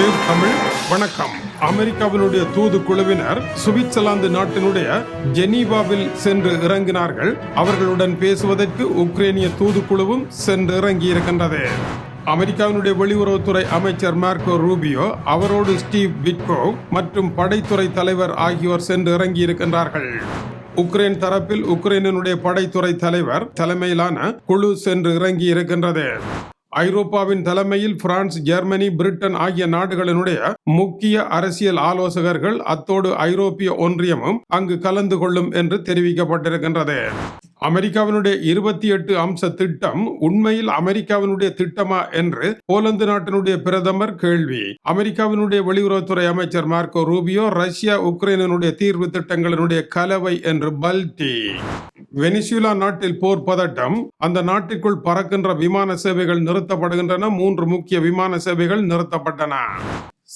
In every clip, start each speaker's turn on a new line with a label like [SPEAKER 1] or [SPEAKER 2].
[SPEAKER 1] ஏர் தமிழ். வணக்கம். அமெரிக்காவினுடைய தூது குழுவினர் சுவிட்சர்லாந்து நாட்டினுடைய ஜெனீவாவில் சென்று இறங்கினார்கள். அவர்களுடன் பேசுவதற்கு உக்ரைனிய தூதுக்குழுவும் சென்று இறங்கி இருக்கின்றது அமெரிக்காவினுடைய வெளியுறவுத்துறை அமைச்சர் மார்க்கோ ரூபியோ அவரோடு ஸ்டீவ் விட்கோ மற்றும் படைத்துறை தலைவர் ஆகியோர் சென்று இறங்கி இருக்கின்றார்கள் உக்ரைன் தரப்பில் உக்ரைனுடைய படைத்துறை தலைவர் தலைமையிலான குழு சென்று இறங்கி இருக்கின்றது ஐரோப்பாவின் தலைமையில் பிரான்ஸ் ஜெர்மனி பிரிட்டன் ஆகிய நாடுகளினுடைய முக்கிய அரசியல் ஆலோசகர்கள் அத்தோடு ஐரோப்பிய ஒன்றியமும் அங்கு கலந்து கொள்ளும் என்று தெரிவிக்கப்பட்டிருக்கின்றது. அமெரிக்காவினுடைய இருபத்தி எட்டு அம்ச திட்டம் உண்மையில் அமெரிக்காவினுடைய திட்டமா என்று போலந்து நாட்டினுடைய பிரதமர் கேள்வி. அமெரிக்காவினுடைய வெளியுறவுத்துறை அமைச்சர் மார்க்கோ ரூபியோ ரஷ்யா உக்ரைனுடைய தீர்வு திட்டங்களினுடைய கலவை என்று பல்டி. வெனிசுலா நாட்டில் போர் பதட்டம் அந்த நாட்டிற்குள் பறக்கின்ற விமான சேவைகள் நிறுத்தப்படுகின்றன மூன்று முக்கிய விமான சேவைகள் நிறுத்தப்பட்டன.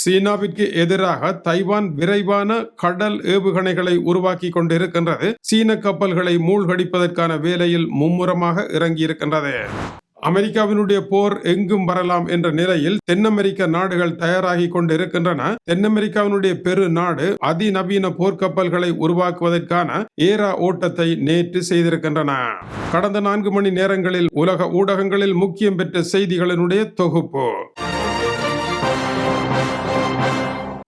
[SPEAKER 1] சீனாவிற்கு எதிராக தைவான் விரைவான கடல் ஏவுகணைகளை உருவாக்கி கொண்டிருக்கின்றது. சீன கப்பல்களை மூழ்கடிப்பதற்கான வேலையில் மும்முரமாக இறங்கியிருக்கின்றது. அமெரிக்காவினுடைய போர் எங்கும் வரலாம் என்ற நிலையில் தென் அமெரிக்க நாடுகள் தயாராகி கொண்டிருக்கின்றன. தென் அமெரிக்காவினுடைய பெரு நாடு அதிநவீன போர்க்கப்பல்களை உருவாக்குவதற்கான ஏரா ஓட்டத்தை நேற்று செய்திருக்கின்றன. கடந்த நான்கு மணி நேரங்களில் உலக ஊடகங்களில் முக்கியம் பெற்ற செய்திகளினுடைய தொகுப்பு.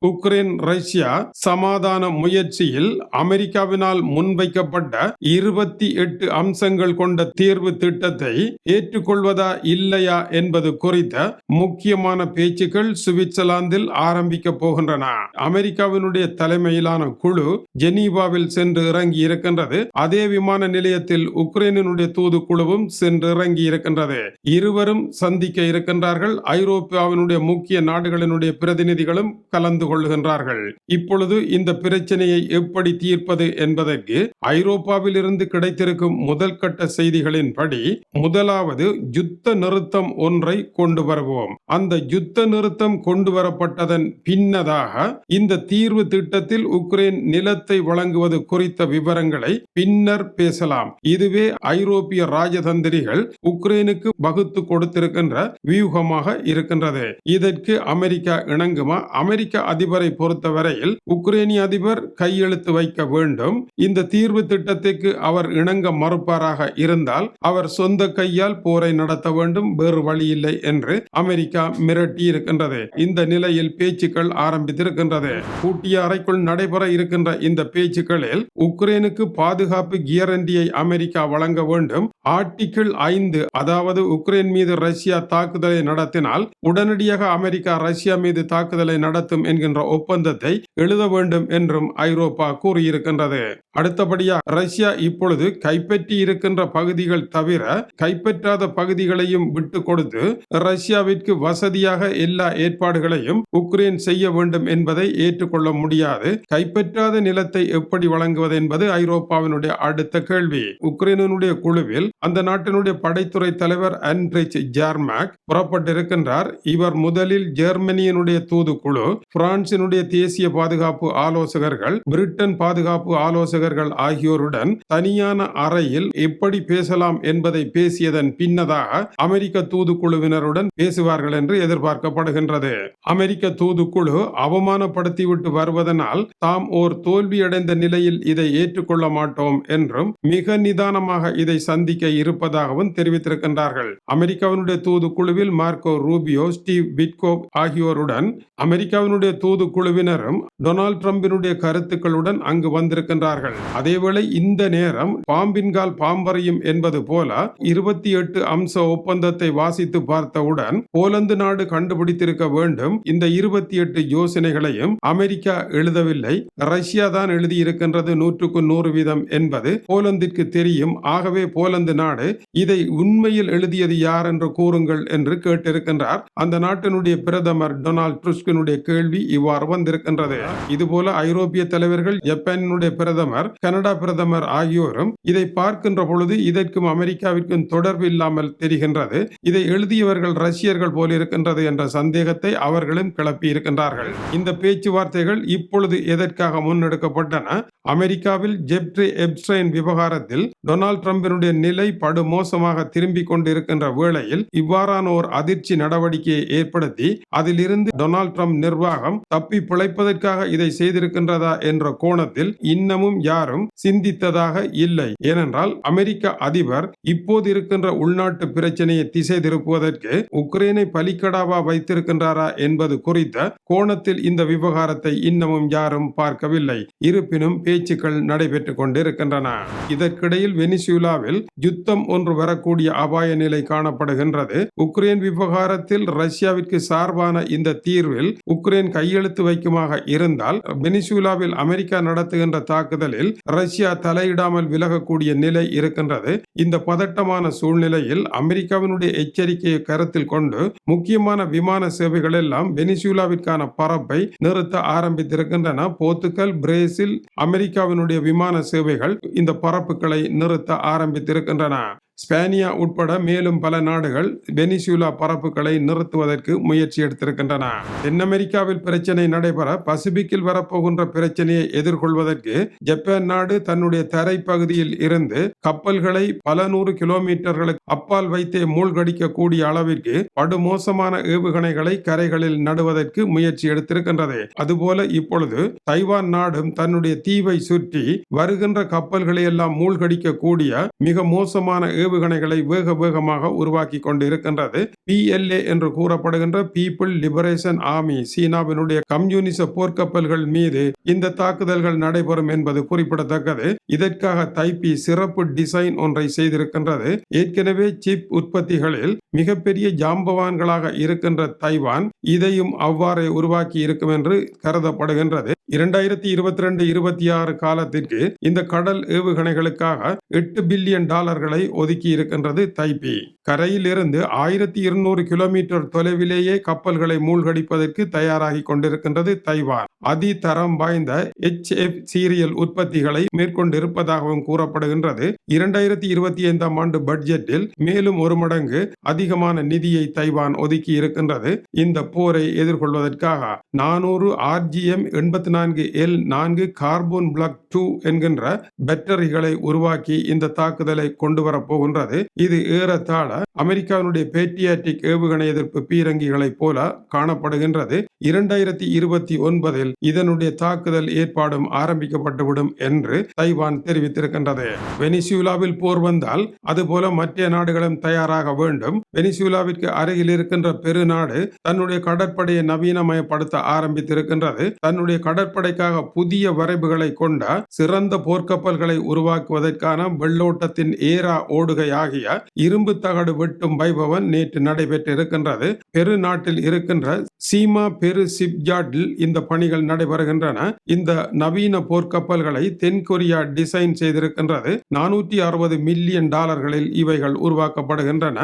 [SPEAKER 1] உக்ரைன் ரஷ்யா சமாதான முயற்சியில் அமெரிக்காவினால் முன்வைக்கப்பட்ட இருபத்தி எட்டு அம்சங்கள் கொண்ட தீர்வு திட்டத்தை ஏற்றுக்கொள்வதா இல்லையா என்பது குறித்த முக்கியமான பேச்சுக்கள் சுவிட்சர்லாந்தில் ஆரம்பிக்க போகின்றன. அமெரிக்காவினுடைய தலைமையிலான குழு ஜெனீவாவில் சென்று இறங்கி இருக்கின்றது. அதே விமான நிலையத்தில் உக்ரைனுடைய தூதுக்குழுவும் சென்று இறங்கி இருக்கின்றது. இருவரும் சந்திக்க இருக்கின்றார்கள். ஐரோப்பாவினுடைய முக்கிய நாடுகளினுடைய பிரதிநிதிகளும் கலந்து கொள்ளுகின்றார்கள். இப்பொழுது இந்த பிரச்சனையை எப்படி தீர்ப்பது என்பதற்கு ஐரோப்பாவில் இருந்து கிடைத்திருக்கும் முதல் கட்ட செய்திகளின்படி முதலாவது யுத்த நிறுத்தம் ஒன்றை கொண்டு வருவோம். அந்த யுத்த நிறுத்தம் கொண்டு வரப்பட்டதன் பின்னதாக இந்த தீர்வு திட்டத்தில் உக்ரைன் நிலத்தை வழங்குவது குறித்த விவரங்களை பின்னர் பேசலாம். இதுவே ஐரோப்பிய ராஜதந்திரிகள் உக்ரைனுக்கு வகுத்து கொடுத்திருக்கின்ற வியூகமாக இருக்கின்றது. இதற்கு அமெரிக்கா இணங்குமா? அமெரிக்க அதிபர் பொறுத்தவரையில் உக்ரைனிய அதிபர் கையெழுத்து வைக்க வேண்டும். இந்த தீர்வு திட்டத்திற்கு அவர் இணங்க மறுப்பாராக இருந்தால் அவர் சொந்த கையால் போரை நடத்த வேண்டும். வேறு வழியில்லை என்று அமெரிக்கா மிரட்டி இருக்கின்றது இந்த நிலையில் பேச்சுக்கள் ஆரம்பித்திருக்கின்றது. கூட்டிய அறைக்குள் நடைபெற இருக்கின்ற இந்த பேச்சுக்களில் உக்ரைனுக்கு பாதுகாப்பு கியரண்டியை அமெரிக்கா வழங்க வேண்டும். ஆர்டிகிள் ஐந்து அதாவது உக்ரைன் மீது ரஷ்யா தாக்குதலை நடத்தினால் உடனடியாக அமெரிக்கா ரஷ்யா மீது தாக்குதலை நடத்தும் என்கின்ற ஒப்பந்தத்தை எழுத வேண்டும் என்றும் ஐரோப்பா கூறியிருக்கின்றது. அடுத்தபடியா ரஷ்யா இப்பொழுது கைப்பற்றி இருக்கின்ற பகுதிகள் தவிர கைப்பற்றாத பகுதிகளையும் விட்டு கொடுத்து ரஷ்யாவிற்கு வசதியாக எல்லா ஏற்பாடுகளையும் உக்ரைன் செய்ய வேண்டும் என்பதை ஏற்றுக்கொள்ள முடியாது. கைப்பற்றாத நிலத்தை எப்படி வழங்குவது என்பது ஐரோப்பாவினுடைய அடுத்த கேள்வி. உக்ரைனுடைய குழுவில் அந்த நாட்டினுடைய படைத்துறை தலைவர் அன்ரிச் ஜார்மாக் புறப்பட்டிருக்கின்றார். இவர் முதலில் ஜெர்மனியினுடைய தூதுக்குழு பிரான்சினுடைய தேசிய பாதுகாப்பு ஆலோசகர்கள் பிரிட்டன் பாதுகாப்பு ஆலோசகர் ஆலோசகர்கள் ஆகியோருடன் தனியான அறையில் எப்படி பேசலாம் என்பதை பேசியதன் பின்னதாக அமெரிக்க தூதுக்குழுவினருடன் பேசுவார்கள் என்று எதிர்பார்க்கப்படுகின்றது. அமெரிக்க தூதுக்குழு அவமானப்படுத்திவிட்டு வருவதனால் தாம் ஓர் தோல்வியடைந்த நிலையில் இதை ஏற்றுக்கொள்ள மாட்டோம் என்றும் மிக நிதானமாக இதை சந்திக்க இருப்பதாகவும் தெரிவித்திருக்கின்றார்கள். அமெரிக்காவினுடைய தூதுக்குழுவில் மார்க்கோ ரூபியோ ஸ்டீவ் பிட்கோ ஆகியோருடன் அமெரிக்காவினுடைய தூதுக்குழுவினரும் டொனால்ட் ட்ரம்பினுடைய கருத்துக்களுடன் அங்கு வந்திருக்கின்றார்கள். அதேவேளை இந்த நேரம் பாம்பின்கால் பாம்பறையும் என்பது போல இருபத்தி எட்டு அம்ச ஒப்பந்தத்தை வாசித்து பார்த்தவுடன் போலந்து நாடு கண்டுபிடித்திருக்க வேண்டும். இந்த இருபத்தி எட்டு யோசனைகளையும் அமெரிக்கா எழுதவில்லை. ரஷ்யா தான் எழுதியிருக்கின்றது நூற்றுக்கு நூறு வீதம் என்பது போலந்திற்கு தெரியும். ஆகவே போலந்து நாடு இதை உண்மையில் எழுதியது யார் என்று கூறுங்கள் என்று கேட்டிருக்கின்றார். அந்த நாட்டினுடைய பிரதமர் டொனால்ட் ட்ருஸ்கினுடைய கேள்வி இவ்வாறு வந்திருக்கின்றது. இதுபோல ஐரோப்பிய தலைவர்கள் ஜப்பானினுடைய பிரதமர் அதிபர் கனடா பிரதமர் ஆகியோரும் இதை பார்க்கின்ற பொழுது இதற்கும் அமெரிக்காவிற்கும் தொடர்பு இல்லாமல் தெரிகின்றது. இதை எழுதியவர்கள் ரஷ்யர்கள் போலிருக்கின்றது என்ற சந்தேகத்தை அவர்களும் கிளப்பி இருக்கின்றார்கள். இந்த பேச்சுவார்த்தைகள் இப்பொழுது எதற்காக முன்னெடுக்கப்பட்டன? அமெரிக்காவில் ஜெப்ரி எப்ஸ்டைன் விவகாரத்தில் டொனால்ட் ட்ரம்பினுடைய நிலை படுமோசமாக திரும்பிக் கொண்டிருக்கின்ற வேளையில் இவ்வாறான ஒரு அதிர்ச்சி நடவடிக்கையை ஏற்படுத்தி அதிலிருந்து டொனால்ட் ட்ரம்ப் நிர்வாகம் தப்பி பிழைப்பதற்காக இதை செய்திருக்கின்றதா என்ற கோணத்தில் இன்னமும் யாரும் சிந்தித்ததாக இல்லை. ஏனென்றால் அமெரிக்க அதிபர் இப்போது இருக்கின்ற உள்நாட்டு பிரச்சனையை திசை திருப்புவதற்கு உக்ரைனை பலிக்கடாவா வைத்திருக்கின்றாரா என்பது குறித்த கோணத்தில் இந்த விவகாரத்தை இன்னமும் யாரும் பார்க்கவில்லை. இருப்பினும் பேச்சுக்கள் நடைபெற்றுக் கொண்டிருக்கின்றன. இதற்கிடையில் வெனிசுலாவில் யுத்தம் ஒன்று வரக்கூடிய அபாய நிலை காணப்படுகின்றது. உக்ரைன் விவகாரத்தில் ரஷ்யாவிற்கு சார்பான இந்த தீர்வில் உக்ரைன் கையெழுத்து வைக்குமாக இருந்தால் வெனிசுலாவில் அமெரிக்கா நடத்துகின்ற தாக்குதலில் ரஷ்யா தலையிடாமல் விலகக்கூடிய நிலை இருக்கின்றது. இந்த பதட்டமான சூழ்நிலையில் அமெரிக்காவினுடைய எச்சரிக்கையை கருத்தில் கொண்டு முக்கியமான விமான சேவைகள் எல்லாம் வெனிசுலாவிற்கான பரப்பை நிறுத்த ஆரம்பித்திருக்கின்றன. போர்த்துகல் பிரேசில் அமெரிக்காவினுடைய விமான சேவைகள் இந்த பரப்புகளை நிறுத்த ஆரம்பித்திருக்கின்றன. ஸ்பேனியா உட்பட மேலும் பல நாடுகள் வெனிசுலா பரப்புகளை நிறுத்துவதற்கு முயற்சி எடுத்திருக்கின்றன. தென் அமெரிக்காவில் பிரச்சனை நடைபெற பசிபிக்கில் வரப்போகின்ற பிரச்சனையை எதிர்கொள்வதற்கு ஜப்பான் நாடு தன்னுடைய தரைப்பகுதியில் இருந்து கப்பல்களை பல நூறு கிலோமீட்டர்களுக்கு அப்பால் வைத்தே மூழ்கடிக்க கூடிய அளவிற்கு படுமோசமான ஏவுகணைகளை கரைகளில் நடுவதற்கு முயற்சி எடுத்திருக்கின்றது. அதுபோல இப்பொழுது தைவான் நாடும் தன்னுடைய தீவை சுற்றி வருகின்ற கப்பல்களை எல்லாம் மூழ்கடிக்க கூடிய மிக மோசமான ஏவுகணைகளை வேக வேகமாக உருவாக்கி கொண்டிருக்கின்றது. பிஎல்ஏ என்று கூறப்படுகின்ற பீப்புள் லிபரேஷன் ஆர்மி சீனாவினுடைய கம்யூனிச போர்க்கப்பல்கள் மீது இந்த தாக்குதல்கள் நடைபெறும் என்பது குறிப்பிடத்தக்கது. இதற்காக தைப்பி சிறப்பு டிசைன் ஒன்றை செய்திருக்கின்றது. ஏற்கனவே சிப் உற்பத்திகளில் மிகப்பெரிய ஜாம்பவான்களாக இருக்கின்ற தைவான் இதையும் அவ்வாறே உருவாக்கி இருக்கும் என்று கருதப்படுகின்றது. இரண்டாயிரத்தி இருபத்தி ரெண்டு இருபத்தி ஆறு காலத்திற்கு இந்த கடல் ஏவுகணைகளுக்காக எட்டு பில்லியன் டாலர்களை ஒதுக்கி இருக்கின்றது தைப்பி. கரையில் இருந்து ஆயிரத்தி இருநூறு கிலோமீட்டர் தொலைவிலேயே கப்பல்களை மூழ்கடிப்பதற்கு தயாராகி கொண்டிருக்கின்றது தைவான். அதிதரம் வாய்ந்த எச் எஃப் சீரியல் உற்பத்திகளை மேற்கொண்டிருப்பதாகவும் கூறப்படுகின்றது. இரண்டாயிரத்தி இருபத்தி ஐந்தாம் ஆண்டு பட்ஜெட்டில் மேலும் ஒரு மடங்கு அதிகமான நிதியை தைவான் ஒதுக்கி இருக்கின்றது. இந்த போரை எதிர்கொள்வதற்காக நானூறு ஆர்ஜிஎம் எண்பத்தி நான்கு எல் நான்கு கார்பன் பிளாக் டூ என்கின்ற பேட்டரிகளை உருவாக்கி இந்த தாக்குதலை கொண்டு வரப்போகின்றது இது ஏறத்தாழ அமெரிக்காவினுடைய பேட்டியாட்டிக் ஏவுகணை எதிர்ப்பு பீரங்கிகளைப் போல காணப்படுகின்றது. இரண்டாயிரத்தி இருபத்தி ஒன்பதில் இதனுடைய தாக்குதல் ஏற்பாடும் ஆரம்பிக்கப்பட்டுவிடும் என்று தைவான் தெரிவித்திருக்கின்றது. வெனிசூலாவில் போர் வந்தால் அதுபோல மற்ற நாடுகளும் தயாராக வேண்டும். வெனிசூலாவிற்கு அருகில் இருக்கின்ற பெருநாடு தன்னுடைய கடற்படையை நவீனமயப்படுத்த ஆரம்பித்திருக்கின்றது. தன்னுடைய கடற்படைக்காக புதிய வரைவுகளை கொண்ட சிறந்த போர்க்கப்பல்களை உருவாக்குவதற்கான வெள்ளோட்டத்தின் ஏரா ஓடுகை ஆகிய இரும்பு தகடு வெட்டும் வைபவன் நேற்று நடைபெற்றிருக்கின்றது. பெருநாட்டில் இருக்கின்ற சீமா பெரு சிப்ஜாட்டில் இந்த பணிகள் நடைபெறுகின்றன. இந்த நவீன போர்க்கப்பல்களை தென்கொரியா டிசைன் செய்திருக்கின்றது. நானூற்றி அறுபது மில்லியன் டாலர்களில் இவைகள் உருவாக்கப்படுகின்றன.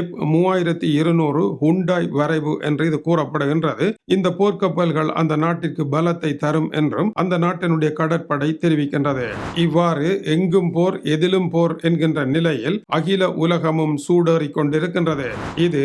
[SPEAKER 1] எஃப் மூவாயிரத்தி இருநூறு ஹுண்டாய் வரைவு என்று இது கூறப்படுகின்றது. இந்த போர்க்கப்பல்கள் அந்த நாட்டிற்கு பலத்தை தரும் என்றும் அந்த நாட்டினுடைய கடற்படை தெரிவிக்கின்றது. இவ்வாறு எங்கும் போர் எதிலும் போர் என்கின்ற நிலையில் அகில உலகமும் சூடேறிக் கொண்டிருக்கின்றது. இது